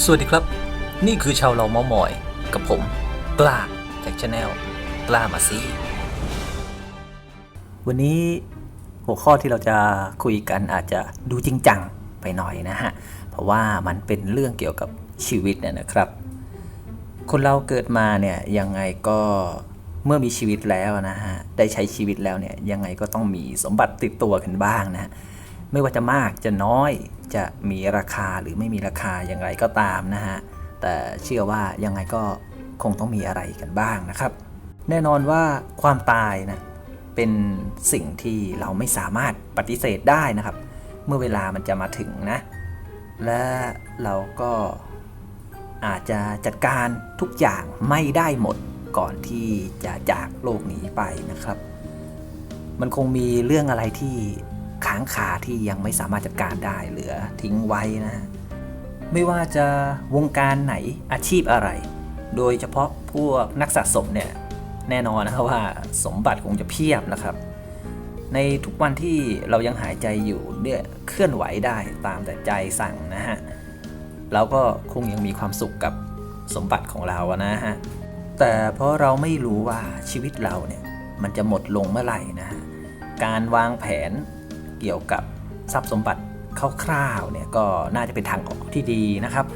สวัสดีครับ นี่คือชาวเราเมามอย กับผมกล้าจากชาแนลกล้ามาซีวันนี้หัวข้อที่เราจะคุยกันอาจจะดูจริงจังไปหน่อยนะฮะ เพราะว่ามันเป็นเรื่องเกี่ยวกับชีวิตเนี่ยนะครับ คนเราเกิดมาเนี่ยยังไงก็เมื่อมีชีวิตแล้วนะฮะได้ใช้ชีวิตแล้วเนี่ยยังไงก็ต้องมีสมบัติติดตัวกันบ้างนะฮะ ไม่ว่าจะมากจะน้อยจะมีราคาหรือไม่มีราคาอย่างไรก็ตามนะฮะ แต่เชื่อว่ายังไงก็คงต้องมีอะไรกันบ้างนะครับ แน่นอนว่าความตายนะเป็นสิ่งที่เราไม่สามารถปฏิเสธได้นะครับ เมื่อเวลามันจะมาถึงนะ และเราก็อาจจะจัดการทุกอย่างไม่ได้หมดก่อนที่จะจากโลกนี้ไปนะครับ มันคงมีเรื่องอะไรที่ ค้างคาที่ยังไม่สามารถจัดการได้เหลือทิ้งไว้นะ ไม่ว่าจะวงการไหนอาชีพอะไร โดยเฉพาะพวกนักสะสมเนี่ยแน่นอนนะครับว่าสมบัติคงจะเพียบนะครับ ในทุกวันที่เรายังหายใจอยู่เนี่ยเคลื่อนไหวได้ตามแต่ใจสั่งนะฮะเราก็คงยังมีความสุขกับสมบัติของเราอะนะฮะแต่เพราะเราไม่รู้ว่าชีวิตเราเนี่ยมันจะหมดลงเมื่อไหร่นะฮะการวางแผน เกี่ยวกับทรัพย์สมบัติคร่าวๆเนี่ยก็น่าจะเป็นทางออกที่ดีนะครับ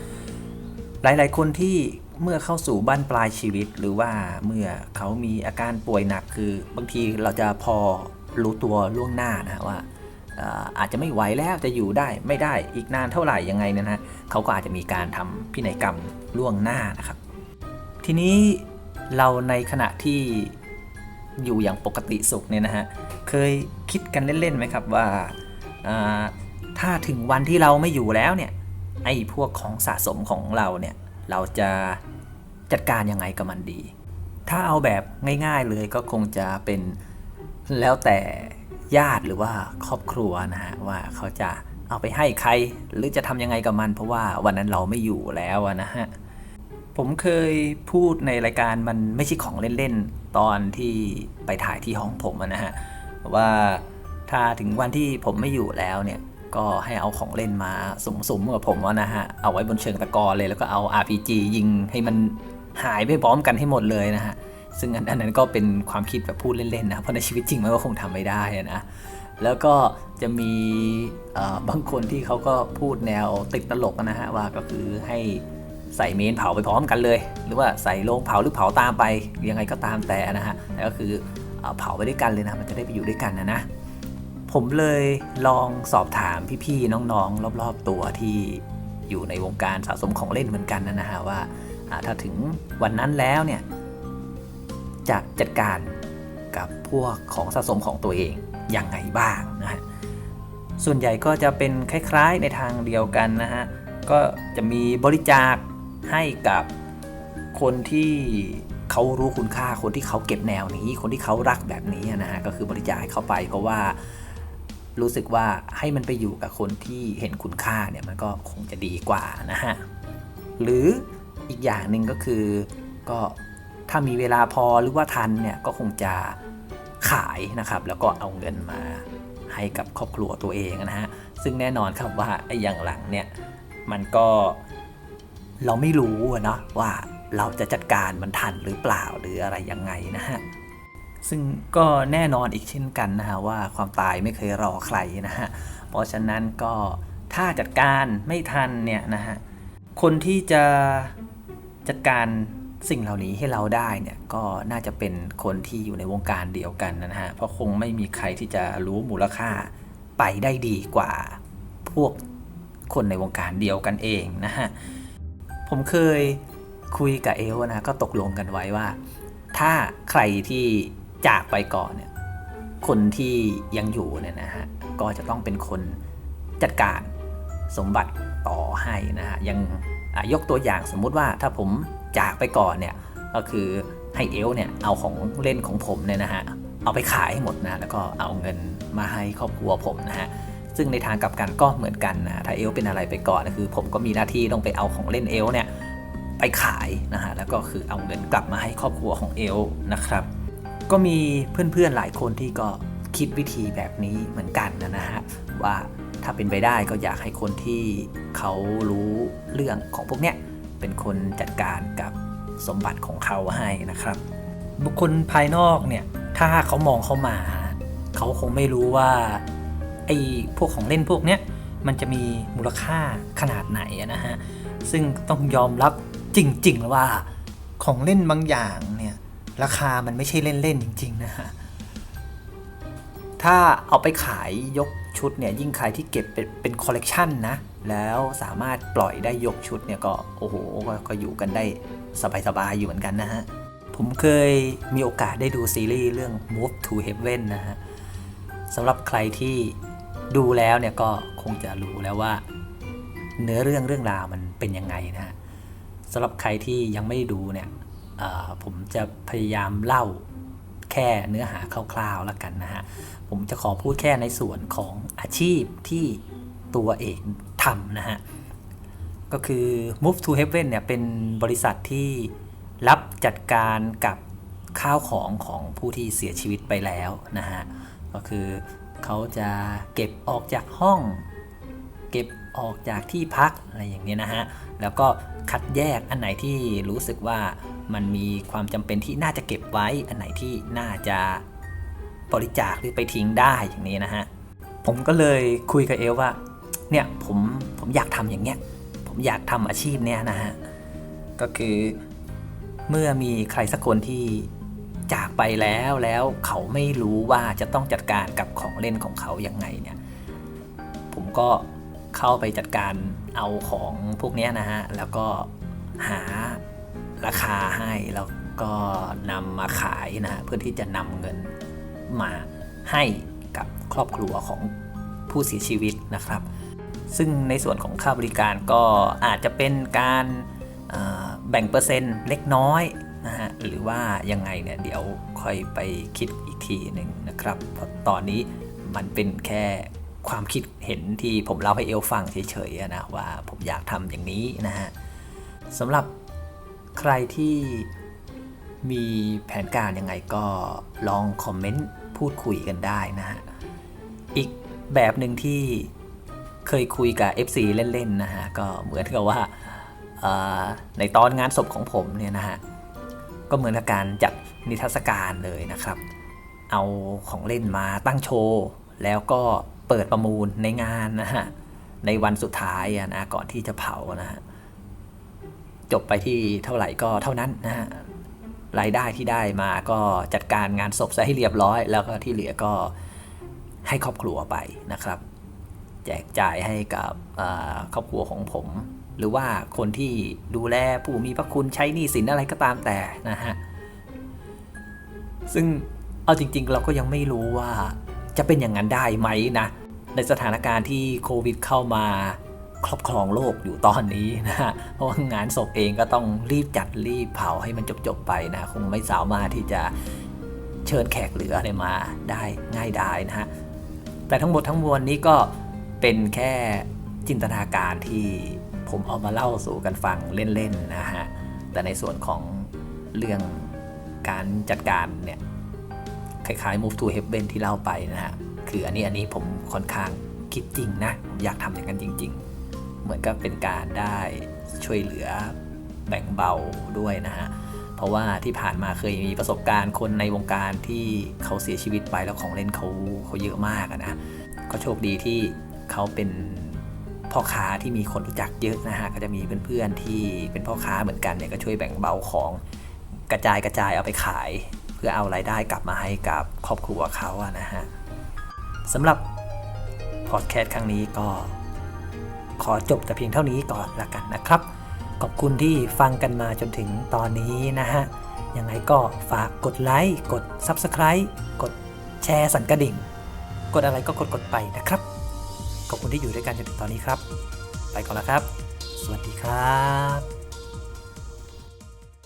หลายๆคนที่เมื่อเข้าสู่บ้านปลายชีวิต หรือว่าเมื่อเขามีอาการป่วยหนักคือบางทีเราจะพอรู้ตัวล่วงหน้านะว่าอ่ออาจจะไม่ไหวแล้วจะอยู่ได้ไม่ได้อีกนานเท่าไหร่ยังไงเนยนะฮะเขาก็อาจจะมีการทำพินัยกรรมล่วงหน้านะครับ ทีนี้เราในขณะที่อยู่อย่างปกติสุขเนี่ยนะฮะเคย คิดกันเล่นๆไหมครับว่าถ้าถึงวันที่เราไม่อยู่แล้วเนี่ยไอ้พวกของสะสมของเราเนี่ยเราจะจัดการยังไงกับมันดี ถ้าเอาแบบง่าย ๆเลยก็คงจะเป็นแล้วแต่ญาติหรือว่าครอบครัวนะฮะว่าเขาจะเอาไปให้ใครหรือจะทำยังไงกับมัน เพราะว่าวันนั้นเราไม่อยู่แล้วนะฮะผมเคยพูดในรายการมันไม่ใช่ของเล่นๆตอนที่ไปถ่ายที่ห้องผมนะฮะ ว่าถ้าถึงวันที่ผมไม่อยู่แล้วเนี่ยก็ให้เอาของเล่นมาสุ่มๆกับผมว่านะฮะ เอาไว้บนเชิงตะกอเลยแล้วก็เอา RPG ยิงให้มันหายไปพร้อมกันให้หมดเลยนะฮะ ซึ่งอันนั้นก็เป็นความคิดแบบพูดเล่นๆนะ เพราะในชีวิตจริงมันก็คงทำไม่ได้นะ แล้วก็จะมีบางคนที่เขาก็พูดแนวติดตลกนะฮะ ว่าก็คือให้ใส่เมนเผาไปพร้อมกันเลย หรือว่าใส่โลงเผาหรือเผาตามไปยังไงก็ตามแต่นะฮะแต่ก็คือ เผาไปด้วยกันเลยนะ มันจะได้ไปอยู่ด้วยกันนะนะ ผมเลยลองสอบถามพี่ๆน้องๆ รอบๆตัวที่อยู่ในวงการสะสมของเล่นเหมือนกันนะฮะว่าอ่าถ้าถึงวันนั้นแล้วเนี่ยจะจัดการกับพวกของสะสมของตัวเองยังไงบ้างนะฮะส่วนใหญ่ก็จะเป็นคล้ายๆในทางเดียวกันนะฮะก็จะมีบริจาคให้กับคนที่ เขารู้คุณค่าคนที่เขาเก็บแนวนี้ คนที่เขารักแบบนี้นะฮะก็คือบริจาคให้เขาไป เพราะว่ารู้สึกว่าให้มันไปอยู่กับคนที่เห็นคุณค่าเนี่ยมันก็คงจะดีกว่านะฮะหรืออีกอย่างหนึ่งก็คือก็ถ้ามีเวลาพอหรือว่าทันเนี่ยก็คงจะขายนะครับ แล้วก็เอาเงินมาให้กับครอบครัวตัวเองนะฮะซึ่งแน่นอนครับว่าไอ้อย่างหลังเนี่ยมันก็เราไม่รู้เนาะว่า เราจะจัดการมันทันหรือเปล่าหรืออะไรยังไงนะฮะซึ่งก็แน่นอนอีกเช่นกันนะฮะว่าความตายไม่เคยรอใครนะฮะเพราะฉะนั้นก็ถ้าจัดการไม่ทันเนี่ยนะฮะคนที่จะจัดการสิ่งเหล่านี้ให้เราได้เนี่ยก็น่าจะเป็นคนที่อยู่ในวงการเดียวกันนะฮะเพราะคงไม่มีใครที่จะรู้มูลค่าไปได้ดีกว่าพวกคนในวงการเดียวกันเองนะฮะผมเคย คุยกับเอลนะก็ตกลงกันไว้ว่า ถ้าใครที่จากไปก่อนเนี่ยคนที่ยังอยู่เนี่ยนะฮะก็จะต้องเป็นคนจัดการสมบัติต่อให้นะฮะยังยกตัวอย่างสมมุติว่าถ้าผมจากไปก่อนเนี่ยก็คือให้เอลเนี่ยเอาของเล่นของผมเนี่ยนะฮะเอาไปขายให้หมดนะแล้วก็เอาเงินมาให้ครอบครัวผมนะฮะซึ่งในทางกลับกันก็เหมือนกันนะถ้าเอลเป็นอะไรไปก่อนนะคือ ผมก็มีหน้าที่ต้องไปเอาของเล่นเอลเนี่ย ไปขายนะฮะแล้วก็คือเอาเงินกลับมาให้ครอบครัวของเอลนะครับ ก็มีเพื่อนๆหลายคนที่ก็คิดวิธีแบบนี้เหมือนกันนะฮะว่าถ้าเป็นไปได้ก็อยากให้คนที่เขารู้เรื่องของพวกเนี้ยเป็นคนจัดการกับสมบัติของเขาให้นะครับ บุคคลภายนอกเนี่ยถ้าเขามองเข้ามา เขาคงไม่รู้ว่าไอ้พวกของเล่นพวกเนี้ยมันจะมีมูลค่าขนาดไหนนะฮะซึ่งต้องยอมรับ จริง ๆ แล้วว่าของเล่นบางอย่างเนี่ยราคามันไม่ใช่เล่น ๆ จริง ๆ นะฮะ ถ้าเอาไปขายยกชุดเนี่ยยิ่งใครที่เก็บเป็นเป็นคอลเลกชันนะ แล้วสามารถปล่อยได้ยกชุดเนี่ยก็โอ้โหกก็อยู่กันได้สบาย ๆ อยู่เหมือนกันนะฮะ ผมเคยมีโอกาสได้ดูซีรีส์เรื่อง Move to Heaven นะฮะสำหรับใครที่ดูแล้วเนี่ยก็คงจะรู้แล้วว่า เนื้อเรื่องเรื่องราวมันเป็นยังไงนะฮะ สำหรับใครที่ยังไม่ได้ดูเนี่ยผมจะพยายามเล่าแค่เนื้อหาคร่าวๆแล้วกันนะฮะ ผมจะขอพูดแค่ในส่วนของอาชีพที่ตัวเองทำนะฮะ ก็คือ Move to Heaven เนี่ยเป็นบริษัทที่รับจัดการกับข้าวของของผู้ที่เสียชีวิตไปแล้วนะฮะ ก็คือเขาจะเก็บออกจากห้อง ออกจากที่พักอะไรอย่างเนี้ยนะฮะ แล้วก็คัดแยกอันไหนที่รู้สึกว่ามันมีความจำเป็นที่น่าจะเก็บไว้ อันไหนที่น่าจะบริจาคหรือไปทิ้งได้อย่างนี้นะฮะ ผมก็เลยคุยกับเอลว่า เนี่ยผมผมอยากทำอย่างเงี้ย ผมอยากทำอาชีพเนี้ยนะฮะ ก็คือเมื่อมีใครสักคนที่จากไปแล้วแล้วเขาไม่รู้ว่าจะต้องจัดการกับของเล่นของเขายังไงเนี่ย ผมก็ เข้าไปจัดการเอาของพวกนี้นะฮะ แล้วก็หาราคาให้แล้วก็นำมาขายนะฮะเพื่อที่จะนำเงินมาให้กับครอบครัวของผู้เสียชีวิตนะครับ ซึ่งในส่วนของค่าบริการก็อาจจะเป็นการแบ่งเปอร์เซ็นต์เล็กน้อยนะฮะหรือว่ายังไงเนี่ยเดี๋ยวค่อยไปคิดอีกทีหนึ่งนะครับเพราะตอนนี้มันเป็นแค่ ความคิดเห็นที่ผมเล่าให้เอลฟังเฉยๆนะว่าผมอยากทำอย่างนี้นะฮะสำหรับใครที่มีแผนการยังไงก็ลองคอมเมนต์พูดคุยกันได้นะฮะอีกแบบหนึ่งที่เคยคุยกับ FC เล่นๆนะฮะก็เหมือนกับว่าในตอนงานศพของผมเนี่ยนะฮะก็เหมือนกับการจัดนิทรรศการเลยนะครับ เอาของเล่นมาตั้งโชว์ แล้วก็ เปิดประมูลในงานนะฮะในวันสุดท้ายนะก่อนที่จะเผานะฮะจบไปที่เท่าไหร่ก็เท่านั้นนะฮะรายได้ที่ได้มาก็จัดการงานศพซะให้เรียบร้อย แล้วก็ที่เหลือก็ให้ครอบครัวไปนะครับ แจกจ่ายให้กับครอบครัวของผม หรือว่าคนที่ดูแลผู้มีพระคุณใช้หนี้สินอะไรก็ตามแต่นะฮะซึ่งเอาจริง ๆ เราก็ยังไม่รู้ว่า จะเป็นอย่างนั้นได้ไหมนะ ในสถานการณ์ที่โควิดเข้ามาครอบครองโลกอยู่ตอนนี้นะฮะเพราะว่างานศพเองก็ต้องรีบจัดรีบเผาให้มันจบๆไปนะ คงไม่สามารถที่จะเชิญแขกเหลืออะไรมาได้ง่ายดายนะฮะ แต่ทั้งหมดทั้งมวลนี้ก็เป็นแค่จินตนาการที่ผมเอามาเล่าสู่กันฟังเล่นๆนะฮะ แต่ในส่วนของเรื่องการจัดการเนี่ย คล้ายๆ move to heaven ที่เล่าไปนะฮะคืออันนี้อันนี้ผมค่อนข้างคิดจริงนะผมอยากทำอย่างนั้นจริง ๆ เหมือนกับเป็นการได้ช่วยเหลือแบ่งเบาด้วยนะฮะเพราะว่าที่ผ่านมาเคยมีประสบการณ์คนในวงการที่เขาเสียชีวิตไปแล้วของเล่นเขาเขาเยอะมากนะก็โชคดีที่เขาเป็นพ่อค้าที่มีคนรู้จักเยอะนะฮะก็จะมีเพื่อนๆที่เป็นพ่อค้าเหมือนกันเนี่ยก็ช่วยแบ่งเบาของกระจายกระจายเอาไปขาย เพื่อเอารายได้กลับมาให้กับครอบครัวเขาอะนะฮะสำหรับพอดแคสต์ครั้งนี้ก็ขอจบแต่เพียงเท่านี้ก่อนละกันนะครับ ขอบคุณที่ฟังกันมาจนถึงตอนนี้นะฮะ ยังไงก็ฝากกดไลค์ กด Subscribe กดแชร์สั่นกระดิ่ง กดอะไรก็กดกดไปนะครับ ขอบคุณที่อยู่ด้วยกันจนถึงตอนนี้ครับ ไปก่อนล้วครับ สวัสดีครับ